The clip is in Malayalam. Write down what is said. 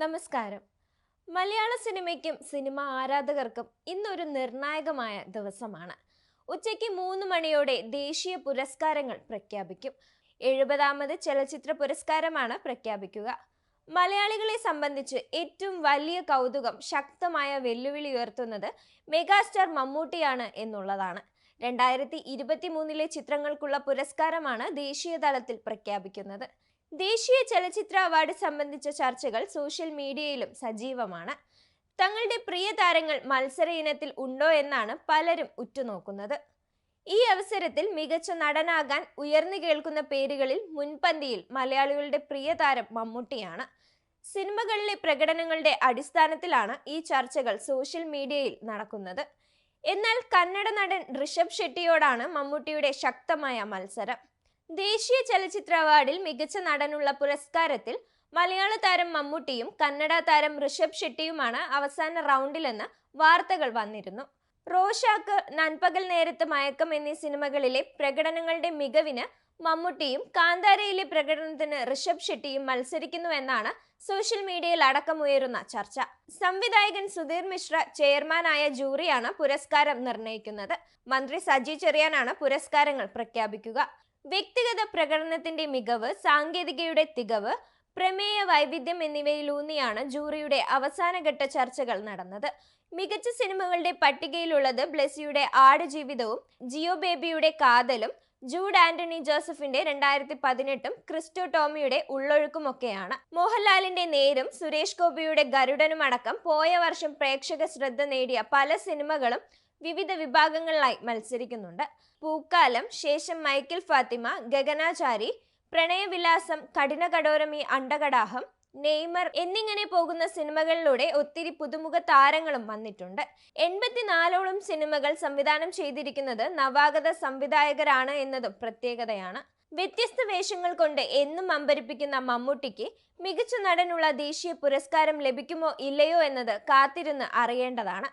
നമസ്കാരം. മലയാള സിനിമയ്ക്കും സിനിമ ആരാധകർക്കും ഇന്നൊരു നിർണായകമായ ദിവസമാണ്. ഉച്ചയ്ക്ക് മൂന്ന് മണിയോടെ ദേശീയ പുരസ്കാരങ്ങൾ പ്രഖ്യാപിക്കും. എഴുപതാമത് ചലച്ചിത്ര പുരസ്കാരമാണ് പ്രഖ്യാപിക്കുക. മലയാളികളെ സംബന്ധിച്ച് ഏറ്റവും വലിയ കൗതുകം ശക്തമായ വെല്ലുവിളി ഉയർത്തുന്നത് മെഗാസ്റ്റാർ മമ്മൂട്ടിയാണ് എന്നുള്ളതാണ്. രണ്ടായിരത്തി ഇരുപത്തി മൂന്നിലെ ചിത്രങ്ങൾക്കുള്ള പുരസ്കാരമാണ് ദേശീയ തലത്തിൽ പ്രഖ്യാപിക്കുന്നത്. ദേശീയ ചലച്ചിത്ര അവാർഡ് സംബന്ധിച്ച ചർച്ചകൾ സോഷ്യൽ മീഡിയയിലും സജീവമാണ്. തങ്ങളുടെ പ്രിയ താരങ്ങൾ മത്സര ഇനത്തിൽ ഉണ്ടോ എന്നാണ് പലരും ഉറ്റുനോക്കുന്നത്. ഈ അവസരത്തിൽ മികച്ച നടനാകാൻ ഉയർന്നു കേൾക്കുന്ന പേരുകളിൽ മുൻപന്തിയിൽ മലയാളികളുടെ പ്രിയ താരം മമ്മൂട്ടിയാണ്. സിനിമകളിലെ പ്രകടനങ്ങളുടെ അടിസ്ഥാനത്തിലാണ് ഈ ചർച്ചകൾ സോഷ്യൽ മീഡിയയിൽ നടക്കുന്നത്. എന്നാൽ കന്നഡ നടൻ ഋഷഭ് ഷെട്ടിയോടാണ് മമ്മൂട്ടിയുടെ ശക്തമായ മത്സരം. ദേശീയ ചലച്ചിത്ര അവാർഡിൽ മികച്ച നടനുള്ള പുരസ്കാരത്തിൽ മലയാള താരം മമ്മൂട്ടിയും കന്നഡ താരം ഋഷഭ് ഷെട്ടിയുമാണ് അവസാന റൗണ്ടിലെന്ന് വാർത്തകൾ വന്നിരുന്നു. റോഷാക്ക് നൻപകൽ നേരത്ത് മയക്കം എന്നീ സിനിമകളിലെ പ്രകടനങ്ങളുടെ മികവിന് മമ്മൂട്ടിയും കാന്താരയിലെ പ്രകടനത്തിന് ഋഷഭ് ഷെട്ടിയും മത്സരിക്കുന്നുവെന്നാണ് സോഷ്യൽ മീഡിയയിൽ അടക്കമുയരുന്ന ചർച്ച. സംവിധായകൻ സുധീർ മിശ്ര ചെയർമാനായ ജൂറിയാണ് പുരസ്കാരം നിർണയിക്കുന്നത്. മന്ത്രി സജി ചെറിയാനാണ് പുരസ്കാരങ്ങൾ പ്രഖ്യാപിക്കുക. വ്യക്തിഗത പ്രകടനത്തിന്റെ മികവ് സാങ്കേതികയുടെ തികവ് പ്രമേയ വൈവിധ്യം എന്നിവയിലൂന്നിയാണ് ജൂറിയുടെ അവസാനഘട്ട ചർച്ചകൾ നടന്നത്. മികച്ച സിനിമകളുടെ പട്ടികയിലുള്ളത് ബ്ലെസിയുടെ ആടുജീവിതവും ജിയോ ബേബിയുടെ കാതലും ജൂഡ് ആന്റണി ജോസഫിന്റെ രണ്ടായിരത്തി പതിനെട്ടും ക്രിസ്റ്റോ ടോമിയുടെ ഉള്ളൊഴുക്കുമൊക്കെയാണ്. മോഹൻലാലിന്റെ നേരും സുരേഷ് ഗോപിയുടെ ഗരുഡനും അടക്കം പോയ വർഷം പ്രേക്ഷക ശ്രദ്ധ നേടിയ പല സിനിമകളും വിവിധ വിഭാഗങ്ങളിലായി മത്സരിക്കുന്നുണ്ട്. പൂക്കാലം ശേഷം മൈക്കിൾ ഫാത്തിമ ഗഗനാചാരി പ്രണയവിലാസം കഠിന കടോരമി അണ്ടകടാഹം നെയ്മർ എന്നിങ്ങനെ പോകുന്ന സിനിമകളിലൂടെ ഒത്തിരി പുതുമുഖ താരങ്ങളും വന്നിട്ടുണ്ട്. എൺപത്തിനാലോളം സിനിമകൾ സംവിധാനം ചെയ്തിരിക്കുന്നത് നവാഗത സംവിധായകരാണ് എന്നതും പ്രത്യേകതയാണ്. വ്യത്യസ്ത വേഷങ്ങൾ കൊണ്ട് എന്നും അമ്പരിപ്പിക്കുന്ന മമ്മൂട്ടിക്ക് മികച്ച നടനുള്ള ദേശീയ പുരസ്കാരം ലഭിക്കുമോ ഇല്ലയോ എന്നത് കാത്തിരുന്ന് അറിയേണ്ടതാണ്.